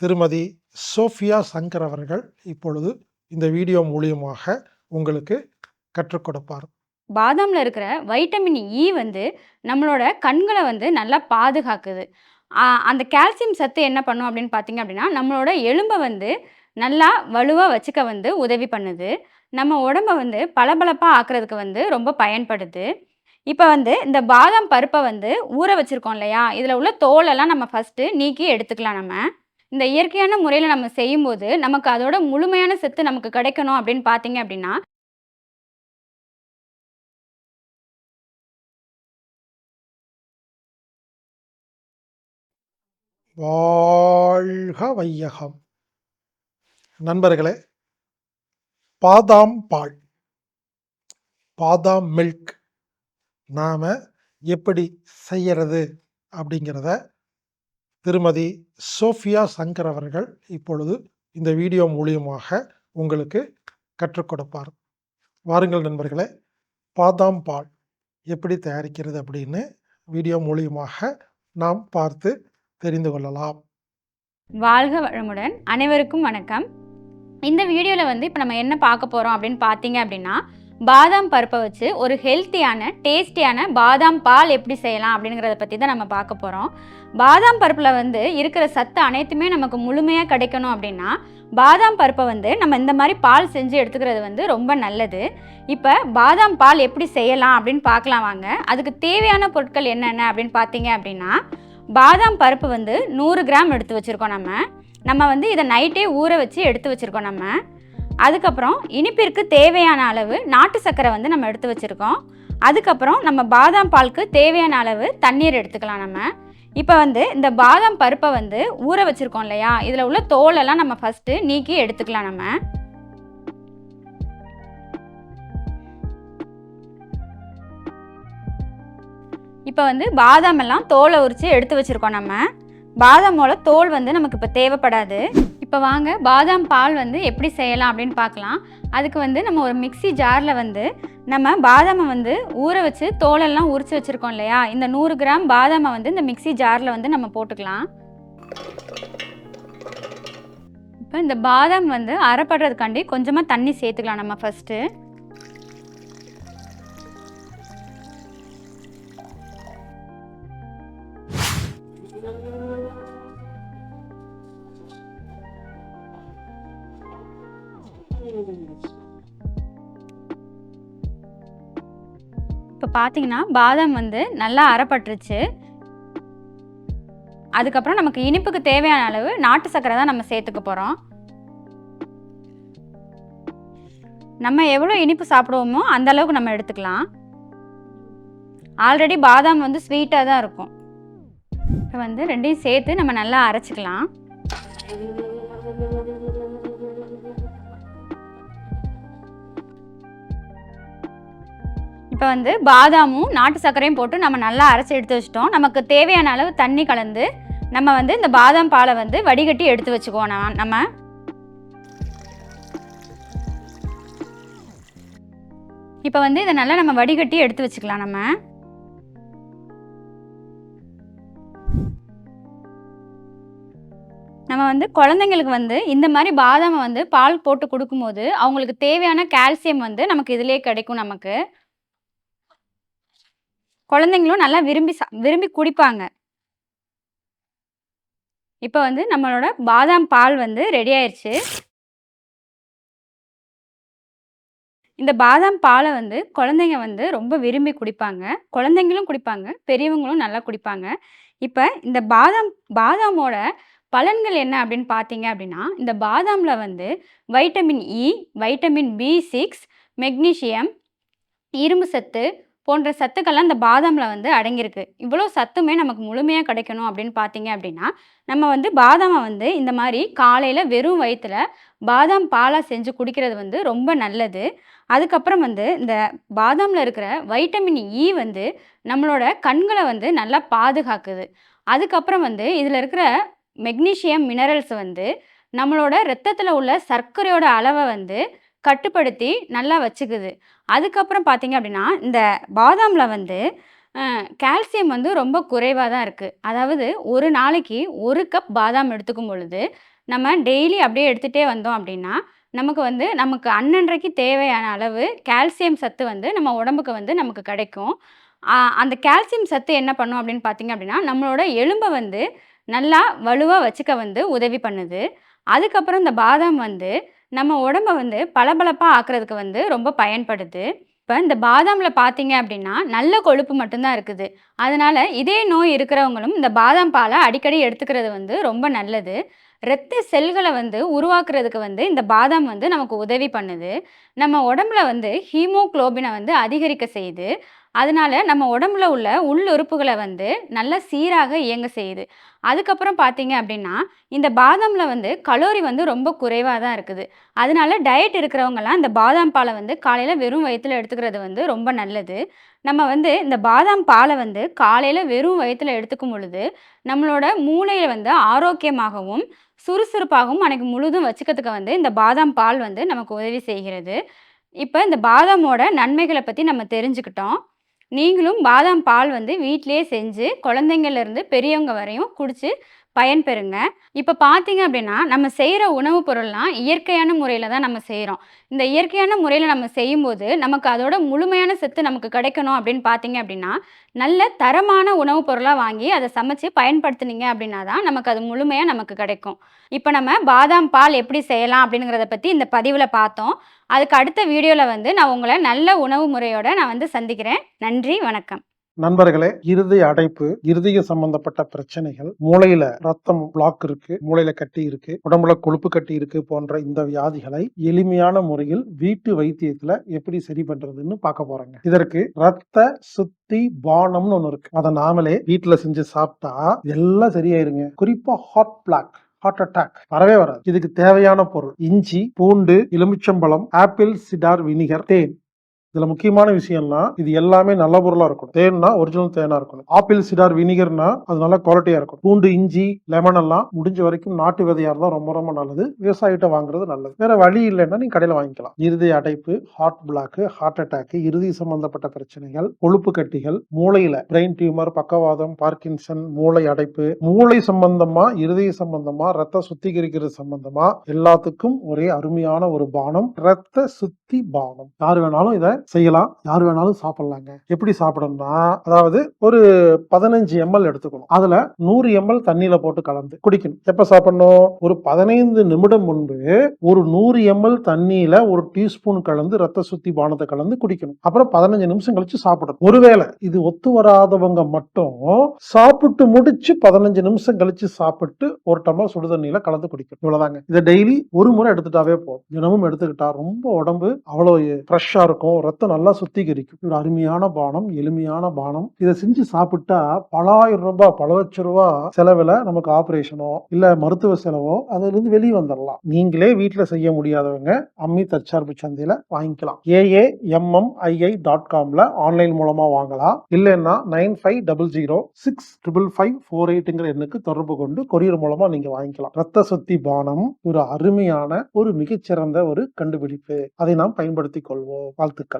திருமதி சோஃபியா சங்கர் அவர்கள் இப்பொழுது இந்த வீடியோ மூலியமாக உங்களுக்கு கற்றுக் கொடுப்பார். பாதாமில் இருக்கிற வைட்டமின் இ வந்து நம்மளோட கண்களை வந்து நல்லா பாதுகாக்குது. அந்த கால்சியம் சத்து என்ன பண்ணும் அப்படின்னு பார்த்தீங்க அப்படின்னா நம்மளோட எலும்பை வந்து நல்லா வலுவாக வச்சுக்க வந்து உதவி பண்ணுது. நம்ம உடம்ப வந்து பளபளப்பாக ஆக்குறதுக்கு வந்து ரொம்ப பயன்படுது. இப்போ வந்து இந்த பாதாம் பருப்பை வந்து ஊற வச்சுருக்கோம் இல்லையா? இதில் உள்ள தோலெல்லாம் நம்ம ஃபஸ்ட்டு நீக்கி எடுத்துக்கலாம் நம்ம. இந்த இயற்கையான முறையில் நம்ம செய்யும்போது நமக்கு அதோட முழுமையான சத்து நமக்கு கிடைக்கணும் அப்படின்னு பார்த்தீங்க அப்படின்னா வாழ்க வையகம். நண்பர்களே பாதாம் பால் பாதாம் மில்க் நாம் எப்படி செய்யறது அப்படிங்கிறத திருமதி சோஃபியா சங்கர் அவர்கள் இப்பொழுது இந்த வீடியோ மூலியமாக உங்களுக்கு கற்றுக் கொடுப்பார். வாருங்கள் நண்பர்களே பாதாம் பால் எப்படி தயாரிக்கிறது அப்படின்னு வீடியோ மூலியமாக நாம் பார்த்து தெரிந்து கொள்ளலாம். வாழ்க வளமுடன். அனைவருக்கும் வணக்கம். இந்த வீடியோவில் வந்து இப்போ நம்ம என்ன பார்க்க போகிறோம் அப்படின்னு பார்த்தீங்க அப்படின்னா பாதாம் பருப்பை வச்சு ஒரு ஹெல்த்தியான டேஸ்டியான பாதாம் பால் எப்படி செய்யலாம் அப்படிங்கிறத பற்றி தான் நம்ம பார்க்க போகிறோம் பாதாம் பருப்பில் வந்து இருக்கிற சத்து அனைத்துமே நமக்கு முழுமையாக கிடைக்கணும் அப்படின்னா பாதாம் பருப்பை வந்து நம்ம இந்த மாதிரி பால் செஞ்சு எடுத்துக்கிறது வந்து ரொம்ப நல்லது. இப்போ பாதாம் பால் எப்படி செய்யலாம் அப்படின்னு பார்க்கலாம் வாங்க. அதுக்கு தேவையான பொருட்கள் என்னென்ன அப்படின்னு பார்த்தீங்க அப்படின்னா பாதாம் பருப்பு வந்து நூறு கிராம் எடுத்து வச்சுருக்கோம் நம்ம. நம்ம வந்து இதை நைட்டே ஊற வச்சு எடுத்து வச்சுருக்கோம் நம்ம. அதுக்கப்புறம் இனிப்பிற்கு தேவையான அளவு நாட்டு சர்க்கரை வந்து நம்ம எடுத்து வச்சுருக்கோம். அதுக்கப்புறம் நம்ம பாதாம் பாலுக்கு தேவையான அளவு தண்ணீர் எடுத்துக்கலாம் நம்ம. இப்போ வந்து இந்த பாதாம் பருப்பை வந்து ஊற வச்சுருக்கோம் இல்லையா? இதில் உள்ள தோலெல்லாம் நம்ம ஃபஸ்ட்டு நீக்கி எடுத்துக்கலாம் நம்ம. இப்போ வந்து பாதாம் எல்லாம் தோலை உரித்து எடுத்து வச்சுருக்கோம் நம்ம. பாதாமோட தோல் வந்து நமக்கு இப்போ தேவைப்படாது. இப்போ வாங்க பாதாம் பால் வந்து எப்படி செய்யலாம் அப்படின்னு பார்க்கலாம். அதுக்கு வந்து நம்ம ஒரு மிக்ஸி ஜாரில் வந்து நம்ம பாதாமை வந்து ஊற வச்சு தோலெல்லாம் உரித்து வச்சுருக்கோம் இல்லையா? இந்த நூறு கிராம் பாதாமை வந்து இந்த மிக்ஸி ஜாரில் வந்து நம்ம போட்டுக்கலாம். இப்போ இந்த பாதாம் வந்து அரைப்படுறதுக்காண்டி கொஞ்சமாக தண்ணி சேர்த்துக்கலாம் நம்ம ஃபஸ்ட்டு இப்போ பார்த்தீங்கன்னா பாதாம் வந்து நல்லா அரைப்பட்டுருச்சு. அதுக்கப்புறம் நமக்கு இனிப்புக்கு தேவையான அளவு நாட்டு சர்க்கரை தான் நம்ம சேர்த்துக்க போகிறோம் நம்ம எவ்வளோ இனிப்பு சாப்பிடுவோமோ அந்த அளவுக்கு நம்ம எடுத்துக்கலாம். ஆல்ரெடி பாதாம் வந்து ஸ்வீட்டாக தான் இருக்கும். இப்போ வந்து ரெண்டையும் சேர்த்து நம்ம நல்லா அரைச்சிக்கலாம். இப்போ வந்து பாதாமும் நாட்டு சர்க்கரையும் போட்டு நம்ம நல்லா அரைச்சி எடுத்து வச்சிட்டோம். நமக்கு தேவையான அளவு தண்ணி கலந்து நம்ம வந்து இந்த பாதாம் பாலை வந்து வடிகட்டி எடுத்து வச்சுக்குவோம் நம்ம நம்ம. இப்போ வந்து இதை நல்லா நம்ம வடிகட்டி எடுத்து வச்சுக்கலாம் நம்ம. நம்ம வந்து குழந்தைங்களுக்கு வந்து இந்த மாதிரி பாதாமை வந்து பால் போட்டு கொடுக்கும்போது அவங்களுக்கு தேவையான கால்சியம் வந்து நமக்கு இதிலே கிடைக்கும் நமக்கு. குழந்தைங்களும் நல்லா விரும்பி சா விரும்பி குடிப்பாங்க. இப்போ வந்து நம்மளோட பாதாம் பால் வந்து ரெடி ஆயிடுச்சு இந்த பாதாம் பாலை வந்து குழந்தைங்க வந்து ரொம்ப விரும்பி குடிப்பாங்க. குழந்தைங்களும் குடிப்பாங்க பெரியவங்களும் நல்லா குடிப்பாங்க. இப்போ இந்த பாதாம் பாதாமோட பலன்கள் என்ன அப்படின்னு பார்த்தீங்க அப்படின்னா இந்த பாதாமில் வந்து vitamin E vitamin B six magnesium இரும்பு சத்து போன்ற சத்துக்கள்லாம் இந்த பாதாமில் வந்து அடங்கியிருக்கு. இவ்வளோ சத்துமே நமக்கு முழுமையாக கிடைக்கணும் அப்படின்னு பார்த்தீங்க அப்படின்னா நம்ம வந்து பாதாமை வந்து இந்த மாதிரி காலையில் வெறும் வயிற்றில் பாதாம் பாலாக செஞ்சு குடிக்கிறது வந்து ரொம்ப நல்லது. அதுக்கப்புறம் வந்து இந்த பாதாமில் இருக்கிற வைட்டமின் இ வந்து நம்மளோட கண்களை வந்து நல்லா பாதுகாக்குது. அதுக்கப்புறம் வந்து இதில் இருக்கிற மெக்னீஷியம் மினரல்ஸ் வந்து நம்மளோட ரத்தத்தில் உள்ள சர்க்கரையோட அளவை வந்து கட்டுப்படுத்தி நல்லா வச்சுக்குது. அதுக்கப்புறம் பார்த்தீங்க அப்படின்னா இந்த பாதாமில் வந்து கால்சியம் வந்து ரொம்ப குறைவாக தான் இருக்குது அதாவது ஒரு நாளைக்கு ஒரு கப் பாதாம் எடுத்துக்கும் பொழுது நம்ம டெய்லி அப்படியே எடுத்துகிட்டே வந்தோம் அப்படின்னா நமக்கு வந்து நமக்கு அன்னன்றைக்கு தேவையான அளவு கால்சியம் சத்து வந்து நம்ம உடம்புக்கு வந்து நமக்கு கிடைக்கும். அந்த கால்சியம் சத்து என்ன பண்ணும் அப்படின்னு பார்த்தீங்க அப்படின்னா நம்மளோட எலும்பை வந்து நல்லா வலுவாக வச்சுக்க வந்து உதவி பண்ணுது. அதுக்கப்புறம் இந்த பாதாம் வந்து நம்ம உடம்ப வந்து பளபளப்பாக ஆக்குறதுக்கு வந்து ரொம்ப பயன்படுது. இப்போ இந்த பாதாமில் பார்த்தீங்க அப்படின்னா நல்ல கொழுப்பு மட்டும்தான் இருக்குது. அதனால இதே நோய் இருக்கிறவங்களும் இந்த பாதாம் பாலை அடிக்கடி எடுத்துக்கிறது வந்து ரொம்ப நல்லது. இரத்த செல்களை வந்து உருவாக்குறதுக்கு வந்து இந்த பாதாம் வந்து நமக்கு உதவி பண்ணுது. நம்ம உடம்புல வந்து ஹீமோகுளோபினை வந்து அதிகரிக்க செய்யுது. அதனால நம்ம உடம்புல உள்ள உள்ளுறுப்புகளை வந்து நல்லா சீராக இயங்க செய்யுது. அதுக்கப்புறம் பார்த்தீங்க அப்படின்னா இந்த பாதாமில் வந்து கலோரி வந்து ரொம்ப குறைவாக தான் இருக்குது. அதனால டயட் இருக்கிறவங்கலாம் இந்த பாதாம் பாலை வந்து காலையில் வெறும் வயிற்றில் எடுத்துக்கிறது வந்து ரொம்ப நல்லது. நம்ம வந்து இந்த பாதாம் பாலை வந்து காலையில் வெறும் வயிற்றில் எடுத்துக்கும் பொழுது நம்மளோட மூளையை வந்து ஆரோக்கியமாகவும் சுறுசுறுப்பாகவும் அன்னைக்கு முழுதும் வச்சுக்கிறதுக்கு வந்து இந்த பாதாம் பால் வந்து நமக்கு உதவி செய்கிறது. இப்போ இந்த பாதாமோட நன்மைகளை பற்றி நம்ம தெரிஞ்சுக்கிட்டோம். நீங்களும் பாதாம் பால் வந்து வீட்டிலேயே செஞ்சு குழந்தைங்கள்லேருந்து பெரியவங்க வரையும் குடித்து பயன்பெறுங்க. இப்போ பார்த்தீங்க அப்படின்னா நம்ம செய்கிற உணவுப் பொருள்லாம் இயற்கையான முறையில் தான் நம்ம செய்கிறோம் இந்த இயற்கையான முறையில் நம்ம செய்யும்போது நமக்கு அதோட முழுமையான சத்து நமக்கு கிடைக்கணும் அப்படின்னு பார்த்தீங்க அப்படின்னா நல்ல தரமான உணவுப் பொருளாக வாங்கி அதை சமைச்சு பயன்படுத்துனீங்க அப்படின்னா தான் நமக்கு அது முழுமையாக நமக்கு கிடைக்கும். இப்போ நம்ம பாதாம் பால் எப்படி செய்யலாம் அப்படிங்கிறத பற்றி இந்த பதிவில் பார்த்தோம். அதுக்கு அடுத்த வீடியோவில் வந்து நான் உங்களை நல்ல உணவு முறையோட நான் வந்து சந்திக்கிறேன். நன்றி வணக்கம். நண்பர்களே இருதய அடைப்பு இருதய சம்பந்தப்பட்ட பிரச்சனைகள் மூளையில ரத்தம் பிளாக் இருக்கு மூளையில கட்டி இருக்கு உடம்புல கொழுப்பு கட்டி இருக்கு போன்ற இந்த வியாதிகளை எளிமையான முறையில் வீட்டு வைத்தியத்துல எப்படி சரி பண்றதுன்னு பார்க்க போறோங்க. இதற்கு ரத்த சுத்தி பானம்னு ஒண்ணு இருக்கு. அதை நாமளே வீட்டுல செஞ்சு சாப்பிட்டா எல்லாம் சரியாயிருங்க. குறிப்பா ஹாட் பிளாக் ஹார்ட் அட்டாக் வரவே வராது. இதுக்கு தேவையான பொருள் இஞ்சி பூண்டு எலுமிச்சம்பழம் ஆப்பிள் சிடார் வினிகர் தேன். இதுல முக்கியமான விஷயம்னா இது எல்லாமே நல்ல பொருளா இருக்கும் தேன்னா ஒரிஜினல் தேனா இருக்கணும். ஆப்பிள் சிடார் வினிகர்னா அது நல்ல குவாலிட்டியா இருக்கும் பூண்டு இஞ்சி லெமன் எல்லாம் முடிஞ்ச வரைக்கும் நாட்டு விதையா இருந்தா ரொம்ப ரொம்ப நல்லது. விவசாயிட்ட வாங்குறது நல்லது. வேற வழி இல்லைன்னா நீங்க கடையில வாங்கிக்கலாம். இருதய அடைப்பு ஹார்ட் பிளாக் ஹார்ட் அட்டாக் இறுதி சம்பந்தப்பட்ட பிரச்சனைகள் கொழுப்பு கட்டிகள் மூளையில பிரெயின் டியூமர் பக்கவாதம் பார்க்கின்சன் மூளை அடைப்பு மூளை சம்பந்தமா இருதய சம்பந்தமா ரத்த சுத்திகரிக்கிறது சம்பந்தமா எல்லாத்துக்கும் ஒரே அருமையான ஒரு பானம் ரத்த சுத்தி பானம். யார் வேணாலும் இதை செய்யலாம். யார் வேணாலும் சாப்பிடலாங்க. எப்படி சாப்பிடணும்னா அதாவது ஒரு பதினஞ்சு எம்எல் எடுத்துக்கணும். அதுல நூறு எம்எல் தண்ணியில போட்டு கலந்து குடிக்கணும். எப்ப சாப்பிடணும்? ஒரு பதினைந்து நிமிடம் முன்பு ஒரு நூறு எம்எல் தண்ணியில ஒரு டீஸ்பூன் கலந்து ரத்த சுத்தி பானத்தை கலந்து குடிக்கணும். அப்புறம் பதினஞ்சு நிமிஷம் கழிச்சு சாப்பிடணும். ஒருவேளை இது ஒத்து வராதவங்க மட்டும் சாப்பிட்டு முடிச்சு பதினஞ்சு நிமிஷம் கழிச்சு சாப்பிட்டு ஒரு டம்ளர் சுடு தண்ணியில கலந்து குடிக்கணும். இவ்வளவுதாங்க. இதை டெய்லி ஒரு முறை எடுத்துட்டாவே போதும். தினமும் எடுத்துக்கிட்டா ரொம்ப உடம்பு அவ்வளவு ஃப்ரெஷ்ஷா இருக்கும். ரத்தம் நல்லா சுத்திகரிக்கும். ஒரு அருமையான பானம் எளிமையான பானம். இதை செஞ்சு சாப்பிட்டா பலாயிரம் ரூபாய் பல லட்ச ரூபாய் செலவுல நமக்கு ஆபரேஷனோ இல்ல மருத்துவ செலவோ அதுல இருந்து வெளியே வந்துடலாம் நீங்களே வீட்டுல செய்ய முடியாதவங்க அம்மி தற்சார்பு சந்தையில வாங்கிக்கலாம். A A M M I I dot காம்ல online மூலமா வாங்கலாம். இல்லைன்னா nine five double zero six triple five four எயிட்டுங்கிற எண்ணுக்கு தொடர்பு கொண்டு கொரியர் மூலமா நீங்க வாங்கிக்கலாம். ரத்த சுத்தி பானம் ஒரு அருமையான ஒரு மிகச்சிறந்த ஒரு கண்டுபிடிப்பு. அதை நாம் பயன்படுத்திக் கொள்வோம். வாழ்த்துக்கள்.